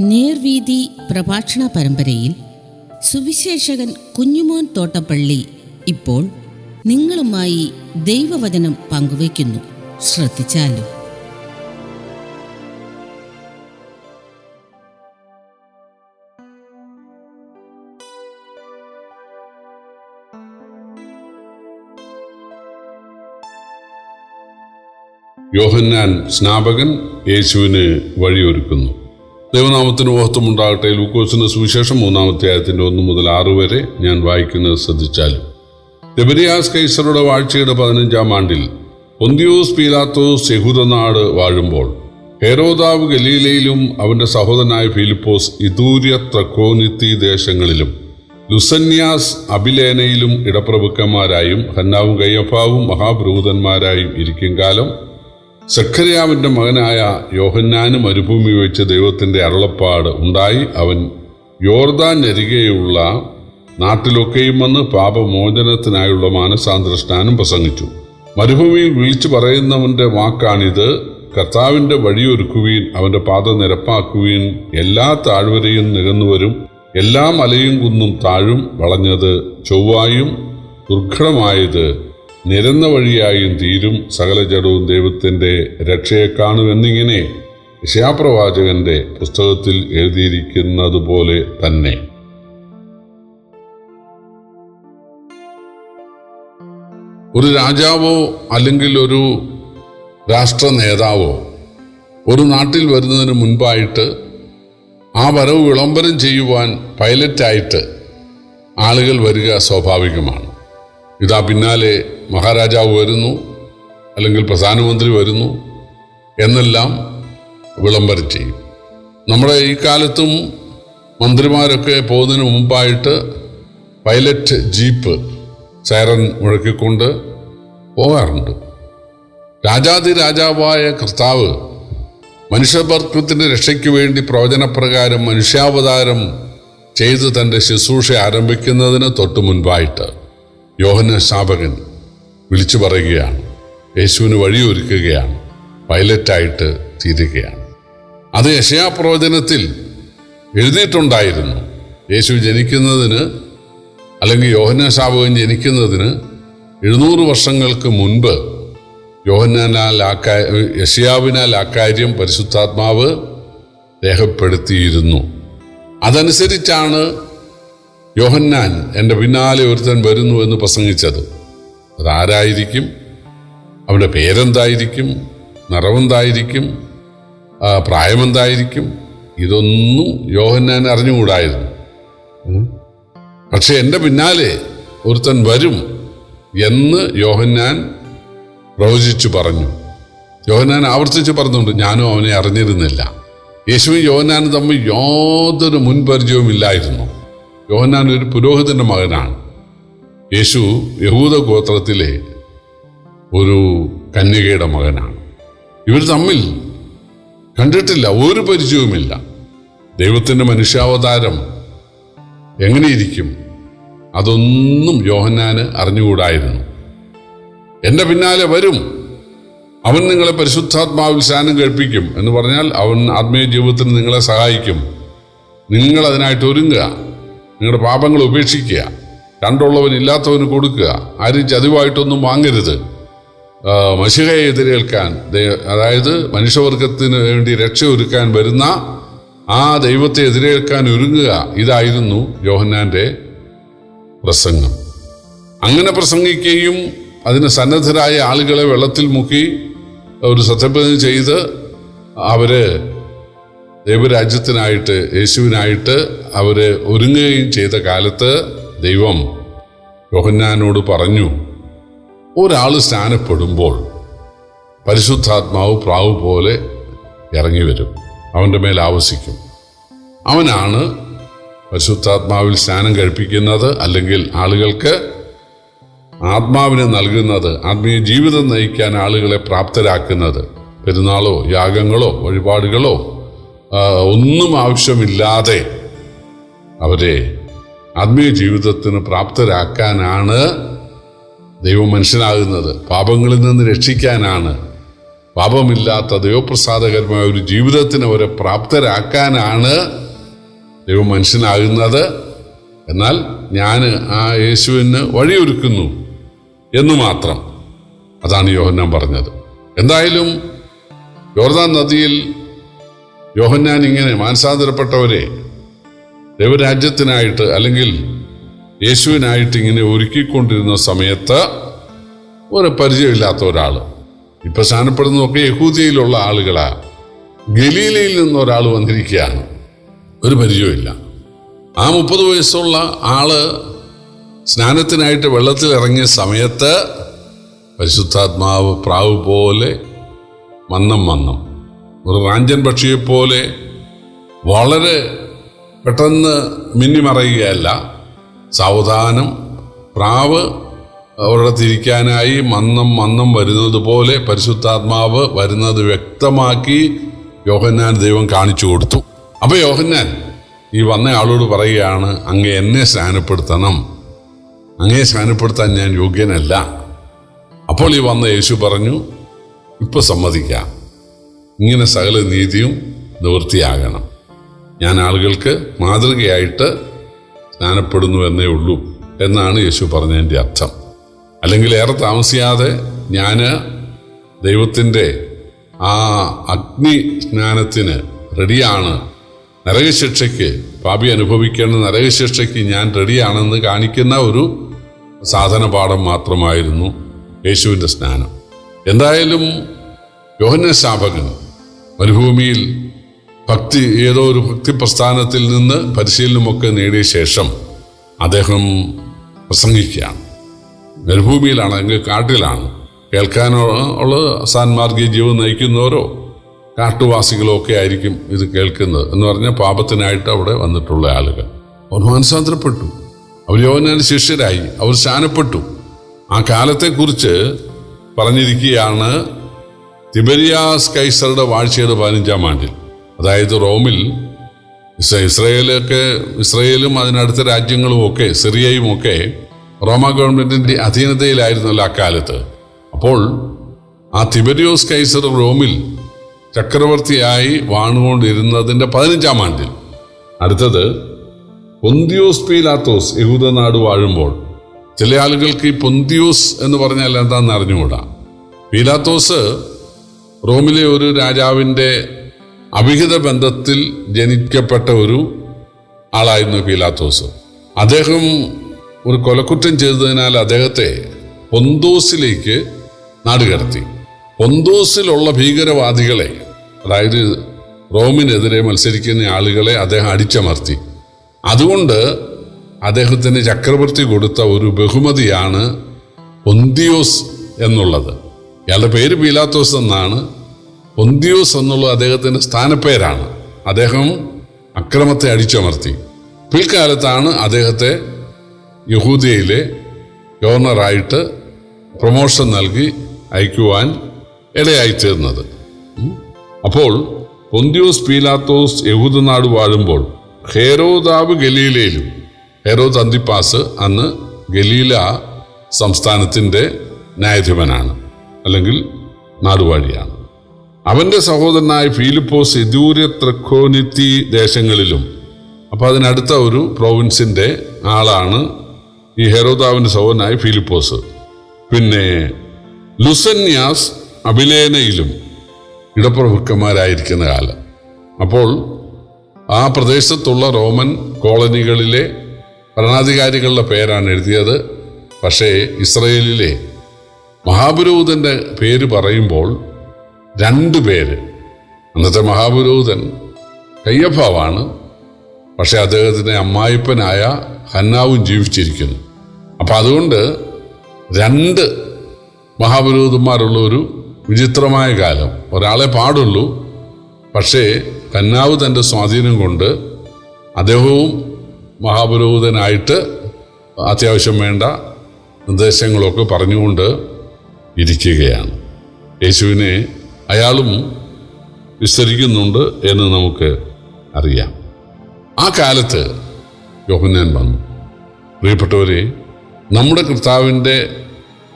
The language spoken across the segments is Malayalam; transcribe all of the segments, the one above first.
നേർവീതി പ്രഭാഷണ പരമ്പരയിൽ സുവിശേഷകൻ കുഞ്ഞുമോൻ തോട്ടപ്പള്ളി ഇപ്പോൾ നിങ്ങളുമായി ദൈവവചനം പങ്കുവയ്ക്കുന്നു. ശ്രദ്ധിച്ചാലും? യോഹന്നാൻ സ്നാപകൻ യേശുവിന് വഴിയൊരുക്കുന്നു. ദൈവനാമത്തിന് മഹത്വം ഉണ്ടാകട്ടെ ലൂക്കോസിന്റെ സുവിശേഷം മൂന്നാമത്തെ ആയത്തിന്റെ ഒന്ന് മുതൽ ആറ് വരെ ഞാൻ വായിക്കുന്നത് ശ്രദ്ധിച്ചാലും. ലബരിയാസ് കൈസറുടെ വാഴ്ചയുടെ പതിനഞ്ചാം ആണ്ടിൽ ഒന്തിയോസ് പീലാത്തോസ് യഹൂദനാട് വാഴുമ്പോൾ ഹെരോദാവ് ഗലീലയിലും അവന്റെ സഹോദരനായ ഫിലിപ്പോസ് ഇതൂര്യ ത്രക്കോനിത്തി ദേശങ്ങളിലും ലുസന്യാസ് അബിലേനയിലും ഇടപ്രഭുക്കന്മാരായും ഹന്നാവും കയ്യഫാവും മഹാപ്രഭുതന്മാരായും ഇരിക്കും കാലം സഖറിയാവിന്റെ മകനായ യോഹന്നാന് മരുഭൂമി വെച്ച് ദൈവത്തിന്റെ അരുളപ്പാട് ഉണ്ടായി. അവൻ യോർദാൻ അരികെയുള്ള നാട്ടിലൊക്കെയും വന്ന് പാപമോചനത്തിനായുള്ള മാനസാന്തര പ്രസംഗിച്ചു. മരുഭൂമിയിൽ വിളിച്ചു പറയുന്നവന്റെ വാക്കാണിത്. കർത്താവിന്റെ വഴിയൊരുക്കുവീൻ അവന്റെ പാത നിരപ്പാക്കുവീൻ. എല്ലാ താഴ്വരയും നികന്നുവരും എല്ലാ മലയും കുന്നും താഴും വളഞ്ഞത് ചൊവ്വായും ദുർഘടമായത് നിരന്ന വഴിയായും തീരും സകല ജഡവും ദൈവത്തിന്റെ രക്ഷയെ കാണുമെന്നിങ്ങനെ യശയാപ്രവാചകന്റെ പുസ്തകത്തിൽ എഴുതിയിരിക്കുന്നതുപോലെ തന്നെ. ഒരു രാജാവോ അല്ലെങ്കിൽ ഒരു രാഷ്ട്ര നേതാവോ ഒരു നാട്ടിൽ വരുന്നതിന് മുൻപായിട്ട് ആ വരവ് വിളംബരം ചെയ്യുവാൻ പൈലറ്റായിട്ട് ആളുകൾ വരിക സ്വാഭാവികമാണ്. ഇതാ പിന്നാലെ മഹാരാജാവ് വരുന്നു അല്ലെങ്കിൽ പ്രധാനമന്ത്രി വരുന്നു എന്നെല്ലാം വിളംബരം ചെയ്യും. നമ്മുടെ ഈ കാലത്തും മന്ത്രിമാരൊക്കെ പോകുന്നതിന് മുമ്പായിട്ട് പൈലറ്റ് ജീപ്പ് സൈറൻ മുഴക്കിക്കൊണ്ട് പോകാറുണ്ട്. രാജാതി രാജാവായ കർത്താവ് മനുഷ്യവർഗത്തിന്റെ രക്ഷയ്ക്ക് വേണ്ടി പ്രവചനപ്രകാരം മനുഷ്യാവതാരം ചെയ്ത് തന്റെ ശുശ്രൂഷ ആരംഭിക്കുന്നതിന് തൊട്ടു മുൻപായിട്ട് യോഹന സ്ഥാപകൻ വിളിച്ചു പറയുകയാണ്. യേശുവിന് വഴിയൊരുക്കുകയാണ്. പൈലറ്റായിട്ട് തീരുകയാണ്. അത് യശയാപ്രവചനത്തിൽ എഴുതിയിട്ടുണ്ടായിരുന്നു. യേശു ജനിക്കുന്നതിന് അല്ലെങ്കിൽ യോഹന സ്ഥാപകൻ ജനിക്കുന്നതിന് എഴുന്നൂറ് വർഷങ്ങൾക്ക് മുൻപ് യോഹന്നാനാൽ ആ യശയാവിനാൽ അക്കാര്യം പരിശുദ്ധാത്മാവ് രേഖപ്പെടുത്തിയിരുന്നു. അതനുസരിച്ചാണ് യോഹന്നാൻ എന്റെ പിന്നാലെ ഒരുത്തൻ വരുന്നു എന്ന് പ്രസംഗിച്ചത്. അതാരായിരിക്കും അവന്റെ പേരെന്തായിരിക്കും? നിറവെന്തായിരിക്കും പ്രായമെന്തായിരിക്കും? ഇതൊന്നും യോഹന്നാൻ അറിഞ്ഞുകൂടായിരുന്നു. പക്ഷെ എന്റെ പിന്നാലെ ഒരുത്തൻ വരും എന്ന് യോഹന്നാൻ പ്രവചിച്ചു പറഞ്ഞു. യോഹന്നാൻ ആവർത്തിച്ച് പറഞ്ഞുകൊണ്ട് ഞാനും അവനെ അറിഞ്ഞിരുന്നില്ല. യേശുവും യോഹന്നാനും തമ്മിൽ യാതൊരു മുൻപരിചയവും ഇല്ലായിരുന്നു യോഹന്നാൻ ഒരു പുരോഹിതന്റെ മകനാണ്. യേശു യഹൂദ ഗോത്രത്തിലെ ഒരു കന്യകയുടെ മകനാണ്. ഇവർ തമ്മിൽ കണ്ടിട്ടില്ല ഒരു പരിചയവുമില്ല. ദൈവത്തിന്റെ മനുഷ്യാവതാരം എങ്ങനെയിരിക്കും അതൊന്നും യോഹന്നാന് അറിഞ്ഞുകൂടായിരുന്നു. എന്റെ പിന്നാലെ വരും. അവൻ നിങ്ങളെ പരിശുദ്ധാത്മാവിൽ സ്നാനം കേൾപ്പിക്കും എന്ന് പറഞ്ഞാൽ അവൻ ആത്മീയ ജീവിതത്തിന് നിങ്ങളെ സഹായിക്കും. നിങ്ങൾ അതിനായിട്ട് ഒരുങ്ങുക. നിങ്ങളുടെ പാപങ്ങൾ ഉപേക്ഷിക്കുക. കണ്ടുള്ളവൻ ഇല്ലാത്തവന് കൊടുക്കുക. ആരും ചതിവായിട്ടൊന്നും വാങ്ങരുത്. മഷികയെ എതിരേൽക്കാൻ അതായത് മനുഷ്യവർഗത്തിന് വേണ്ടി രക്ഷ ഒരുക്കാൻ വരുന്ന ആ ദൈവത്തെ എതിരേൽക്കാൻ ഒരുങ്ങുക ഇതായിരുന്നു യോഹന്നാന്റെ പ്രസംഗം. അങ്ങനെ പ്രസംഗിക്കുകയും അതിന് സന്നദ്ധരായ ആളുകളെ വെള്ളത്തിൽ മുക്കി ഒരു സത്യപ്രതിജ്ഞ ചെയ്ത് അവർ ദൈവരാജ്യത്തിനായിട്ട് യേശുവിനായിട്ട് അവർ ഒരുങ്ങുകയും ചെയ്ത കാലത്ത് ദൈവം യോഹന്നാനോട് പറഞ്ഞു ഒരാൾ സ്നാനപ്പെടുമ്പോൾ പരിശുദ്ധാത്മാവ് പ്രാവ് പോലെ ഇറങ്ങി വരും. അവന്റെ മേൽ ആവസിക്കും. അവനാണ് പരിശുദ്ധാത്മാവിൽ സ്നാനം കഴിപ്പിക്കുന്നത് അല്ലെങ്കിൽ ആളുകൾക്ക് ആത്മാവിനെ നൽകുന്നത് ആത്മീയ ജീവിതം നയിക്കാൻ ആളുകളെ പ്രാപ്തരാക്കുന്നത്. പെരുന്നാളോ യാഗങ്ങളോ വഴിപാടുകളോ ഒന്നും ആവശ്യമില്ലാതെ അവരെ ആത്മീയ ജീവിതത്തിന് പ്രാപ്തരാക്കാനാണ് ദൈവം മനുഷ്യനാകുന്നത്. പാപങ്ങളിൽ നിന്ന് രക്ഷിക്കാനാണ്. പാപമില്ലാത്ത ദൈവപ്രസാദകരമായ ഒരു ജീവിതത്തിന് അവരെ പ്രാപ്തരാക്കാനാണ് ദൈവം മനുഷ്യനാകുന്നത്. എന്നാൽ ഞാൻ ആ യേശുവിന് വഴിയൊരുക്കുന്നു എന്ന് മാത്രം. അതാണ് യോഹന്നാൻ പറഞ്ഞത്. എന്തായാലും യോർദാൻ നദിയിൽ യോഹന്നാൻ ഇങ്ങനെ മാനസാന്തരപ്പെട്ടവരെ ദൈവരാജ്യത്തിനായിട്ട് അല്ലെങ്കിൽ യേശുവിനായിട്ട് ഇങ്ങനെ ഒരുക്കിക്കൊണ്ടിരുന്ന സമയത്ത് ഒരു പരിചയമില്ലാത്ത ഒരാൾ ഇപ്പൊ സ്ഥാനപ്പെടുന്നതൊക്കെ യഹൂദിയയിലുള്ള ആളുകളാ. ഗലീലയിൽ നിന്ന് ഒരാൾ വന്നിരിക്കുകയാണ്. ഒരു പരിചയമില്ല ആ മുപ്പത് വയസ്സുള്ള ആൾ സ്നാനത്തിനായിട്ട് വെള്ളത്തിൽ ഇറങ്ങിയ സമയത്ത് പരിശുദ്ധാത്മാവ് പ്രാവ് പോലെ മന്നം മന്നം ഒരു റാഞ്ചൻ പക്ഷിയെപ്പോലെ വളരെ പെട്ടെന്ന് മിന്നിമറയുകയല്ല. സാവധാനം പ്രാവ് അവരുടെ തിരിക്കാനായി മന്നം മന്നം വരുന്നത് പോലെ പരിശുദ്ധാത്മാവ് വരുന്നത് വ്യക്തമാക്കി യോഹന്നാൻ ദൈവം കാണിച്ചു കൊടുത്തു. അപ്പോൾ യോഹന്നാൻ ഈ വന്ന ആളോട് പറയുകയാണ് അങ്ങ് എന്നെ സ്നാനപ്പെടുത്തണം. അങ്ങേ സ്നാനപ്പെടുത്താൻ ഞാൻ യോഗ്യനല്ല. അപ്പോൾ ഈ വന്ന യേശു പറഞ്ഞു ഇപ്പോൾ സമ്മതിക്കാം. ഇങ്ങനെ സകല നീതിയും നിവൃത്തിയാകണം. ഞാൻ ആളുകൾക്ക് മാതൃകയായിട്ട് സ്നാനപ്പെടുന്നു എന്നേ ഉള്ളൂ എന്നാണ് യേശു പറഞ്ഞതിന്റെ അർത്ഥം. അല്ലെങ്കിൽ ഏറെ താമസിയാതെ ഞാൻ ദൈവത്തിന്റെ ആ അഗ്നി സ്നാനത്തിന് റെഡിയാണ്. നരകശിക്ഷയ്ക്ക് പാപി അനുഭവിക്കേണ്ട നരകശിക്ഷയ്ക്ക് ഞാൻ റെഡിയാണെന്ന് കാണിക്കുന്ന ഒരു സാധനപാഠം മാത്രമായിരുന്നു യേശുവിന്റെ സ്നാനം. എന്തായാലും യോഹന സ്ഥാപകൻ മരുഭൂമിയിൽ ഭക്തി ഏതോ ഒരു ഭക്തി പ്രസ്ഥാനത്തിൽ നിന്ന് പരിശീലനമൊക്കെ നേടിയ ശേഷം അദ്ദേഹം പ്രസംഗിക്കുകയാണ്. മരുഭൂമിയിലാണ് അല്ലെങ്കിൽ കാട്ടിലാണ്. കേൾക്കാനോ ഉള്ള സാൻമാർഗീയ ജീവിതം നയിക്കുന്നവരോ കാട്ടുവാസികളോ ഒക്കെ ആയിരിക്കും ഇത് കേൾക്കുന്നത് എന്ന് പറഞ്ഞാൽ പാപത്തിനായിട്ട് അവിടെ വന്നിട്ടുള്ള ആളുകൾ. അവർ മാനസാന്തരപ്പെട്ടു. അവർ യോവനാൻ ശിഷ്യരായി. അവർ ശാനപ്പെട്ടു. ആ കാലത്തെക്കുറിച്ച് പറഞ്ഞിരിക്കുകയാണ് തിബരിയാസ് കൈസറുടെ വാഴ്ചയുടെ പതിനഞ്ചാം ആണ്ടിൽ. അതായത് റോമിൽ ഇസ്ര- ഇസ്രയേലൊക്കെ ഇസ്രയേലും അതിനടുത്ത രാജ്യങ്ങളും ഒക്കെ സിറിയയും ഒക്കെ റോമ ഗവൺമെന്റിന്റെ അധീനതയിലായിരുന്നല്ലോ അക്കാലത്ത്. അപ്പോൾ ആ തിബരിയോസ് കൈസർ റോമിൽ ചക്രവർത്തിയായി വാണുകൊണ്ടിരുന്നതിന്റെ പതിനഞ്ചാം ആണ്ടിൽ. അടുത്തത് പൊന്തിയോസ് പീലാത്തോസ് യഹൂദനാട് വാഴുമ്പോൾ. ചില ആളുകൾക്ക് ഈ പൊന്തിയോസ് എന്ന് പറഞ്ഞാൽ എന്താണെന്ന് അറിഞ്ഞുകൂടാ? പീലാത്തോസ് റോമിലെ ഒരു രാജാവിന്റെ അവിഹിത ബന്ധത്തിൽ ജനിക്കപ്പെട്ട ഒരു ആളായിരുന്നു പീലാത്തോസ്. അദ്ദേഹം ഒരു കൊലക്കുറ്റം ചെയ്തതിനാൽ അദ്ദേഹത്തെ പൊന്തോസിലേക്ക് നാടുകടത്തി. പൊന്തോസിലുള്ള ഭീകരവാദികളെ അതായത് റോമിനെതിരെ മത്സരിക്കുന്ന ആളുകളെ അദ്ദേഹം അടിച്ചമർത്തി. അതുകൊണ്ട് അദ്ദേഹത്തിന് ചക്രവർത്തി കൊടുത്ത ഒരു ബഹുമതിയാണ് പൊന്തിയോസ് എന്നുള്ളത്. ഇയാളുടെ പേര് പീലാത്തോസ് എന്നാണ്. പൊന്തിയോസ് എന്നുള്ളത് അദ്ദേഹത്തിന്റെ സ്ഥാനപ്പേരാണ്. അദ്ദേഹം അക്രമത്തെ അടിച്ചമർത്തി. പിൽക്കാലത്താണ് അദ്ദേഹത്തെ യഹൂദിയയിലെ ഗവർണറായിട്ട് പ്രൊമോഷൻ നൽകി അയക്കുവാൻ ഇടയായിത്തീർന്നത്. അപ്പോൾ പൊന്തിയോസ് പീലാത്തോസ് യഹൂദനാട് വാഴുമ്പോൾ ഹേരോദാവ് ഗലീലയിലും ഹേരോദ് അന്തിപ്പാസ് അന്ന് ഗലീല സംസ്ഥാനത്തിന്റെ ന്യായാധിപനാണ് അല്ലെങ്കിൽ നാടുവാഴിയാണ്. അവന്റെ സഹോദരനായ ഫിലിപ്പോസ് എദൂര്യ ത്രക്കോനിത്തി ദേശങ്ങളിലും. അപ്പോൾ അതിനടുത്ത ഒരു പ്രോവിൻസിന്റെ ആളാണ് ഈ ഹെറോദാവിന്റെ സഹോദരനായ ഫിലിപ്പോസ്. പിന്നെ ലുസന്യാസ് അഭിലേനയിലും ഇടപ്രഭുക്കന്മാരായിരിക്കുന്ന കാലം. അപ്പോൾ ആ പ്രദേശത്തുള്ള റോമൻ കോളനികളിലെ ഭരണാധികാരികളുടെ പേരാണ് എഴുതിയത്. പക്ഷേ ഇസ്രയേലിലെ മഹാപുരോഹിതന്റെ പേര് പറയുമ്പോൾ രണ്ട് പേര്. അന്നത്തെ മഹാപുരോഹിതൻ കയ്യപ്പാവാണ്. പക്ഷേ അദ്ദേഹത്തിന്റെ അമ്മായിപ്പനായ ഹന്നാവും ജീവിച്ചിരിക്കുന്നു. അപ്പം അതുകൊണ്ട് രണ്ട് മഹാപുരോഹിതന്മാരുള്ള ഒരു വിചിത്രമായ കാലം. ഒരാളെ പാടുള്ളൂ. പക്ഷേ കന്നാവ് തന്റെ സ്വാധീനം കൊണ്ട് അദ്ദേഹവും മഹാപുരോഹിതനായിട്ട് അത്യാവശ്യം വേണ്ട നിർദ്ദേശങ്ങളൊക്കെ പറഞ്ഞുകൊണ്ട് ഇരിക്കുകയാണ്. യേശുവിനെ അയാളും വിസ്തരിക്കുന്നുണ്ട് എന്ന് നമുക്ക് അറിയാം. ആ കാലത്ത് യോഹന്നാൻ വന്നു. പ്രിയപ്പെട്ടവരെ നമ്മുടെ കർത്താവിന്റെ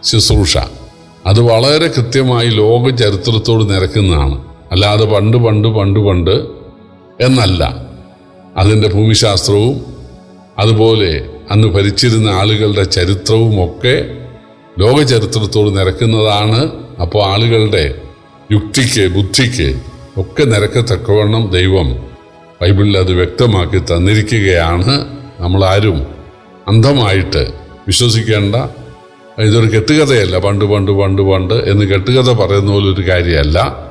ശുശ്രൂഷ അത് വളരെ കൃത്യമായി ലോക ചരിത്രത്തോട് നിരക്കുന്നതാണ്. അല്ലാതെ പണ്ട് പണ്ട് പണ്ട് പണ്ട് എന്നല്ല. അതിന്റെ ഭൂമിശാസ്ത്രവും അതുപോലെ അന്ന് ഭരിച്ചിരുന്ന ആളുകളുടെ ചരിത്രവും ഒക്കെ ലോക ചരിത്രത്തോട് നിരക്കുന്നതാണ്. അപ്പോൾ ആളുകളുടെ യുക്തിക്ക് ബുദ്ധിക്ക് ഒക്കെ നിരക്കത്തക്കവണ്ണം ദൈവം ബൈബിളിൽ അത് വ്യക്തമാക്കി തന്നിരിക്കുകയാണ്. നമ്മളാരും അന്ധമായിട്ട് വിശ്വസിക്കേണ്ട ഇതൊരു കെട്ടുകഥയല്ല. പണ്ട് പണ്ട് പണ്ട് പണ്ട് എന്ന് കെട്ടുകഥ പറയുന്ന പോലെ ഒരു കാര്യമല്ല.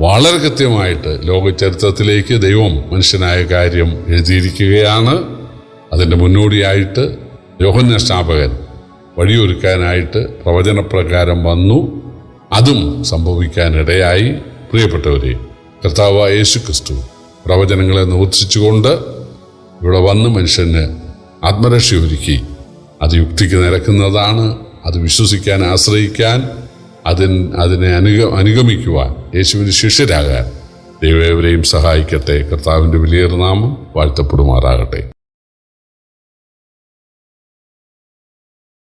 വളരെ കൃത്യമായിട്ട് ലോകചരിത്രത്തിലേക്ക് ദൈവം മനുഷ്യനായ കാര്യം എഴുതിയിരിക്കുകയാണ്. അതിന്റെ മുന്നോടിയായിട്ട് രോഹന്യ സ്നാപകൻ വഴിയൊരുക്കാനായിട്ട് പ്രവചനപ്രകാരം വന്നു. അതും സംഭവിക്കാനിടയായി പ്രിയപ്പെട്ടവരെ കർത്താവ് യേശു ക്രിസ്തു പ്രവചനങ്ങളെ നിവർത്തിച്ചുകൊണ്ട് ഇവിടെ വന്ന് മനുഷ്യന് ആത്മരക്ഷ ഒരുക്കി അത് യുക്തിക്ക് നിരക്കുന്നതാണ് അത് വിശ്വസിക്കാൻ ആശ്രയിക്കാൻ അതിൻ അതിനെ അനുഗ അനുഗമിക്കുവാൻ യേശുവിന് ശിഷ്യരാകാൻ ദൈവവരെയും സഹായിക്കട്ടെ. കർത്താവിന്റെ വലിയ നാമം വാഴ്ത്തപ്പെടുമാറാകട്ടെ.